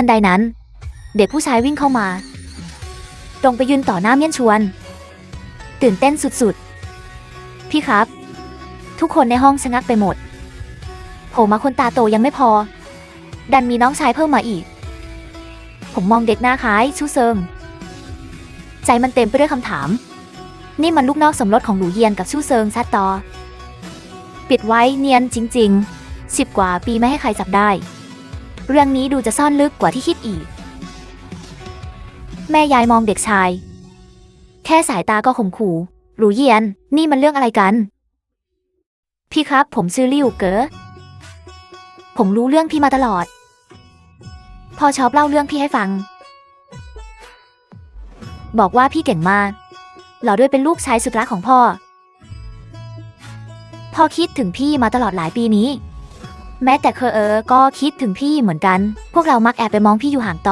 ทันใดนั้น เด็กผู้ชายวิ่งเข้ามา ตรงไปยืนต่อหน้าเมียนชวน ตื่นเต้นสุดๆ พี่ครับ ทุกคนในห้องชะงักไปหมดโผล่มาคนตาโตยังไม่พอ ดันมีน้องชายเพิ่มมาอีก ผมมองเด็กหน้าคล้ายชูเซิง ใจมันเต็มไปด้วยคำถาม นี่มันลูกนอกสมรสของหลูเยียนกับชูเซิงซัดตอ ปิดไว้เนียนจริงๆสิบกว่าปีไม่ให้ใครจับได้ เรื่องนี้ดูจะซ่อนลึกกว่าที่คิดอีก แม่ยายมองเด็กชาย แค่สายตาก็ข่มขู่หลูเยียน นี่มันเรื่องอะไรกัน พี่ครับ ผมชื่อลิ่วเก๋อผมรู้เรื่องพี่มาตลอดพ่อชอบเล่าเรื่องพี่ให้ฟัง บอกว่าพี่เก่งมากหล่อด้วยเป็นลูกชายสุดรักของพ่อ พ่อคิดถึงพี่มาตลอดหลายปีนี้ แม้แต่เคอเออก็คิดถึงพี่เหมือนกัน พวกเรามักแอบไปมองพี่อยู่ห่างตอ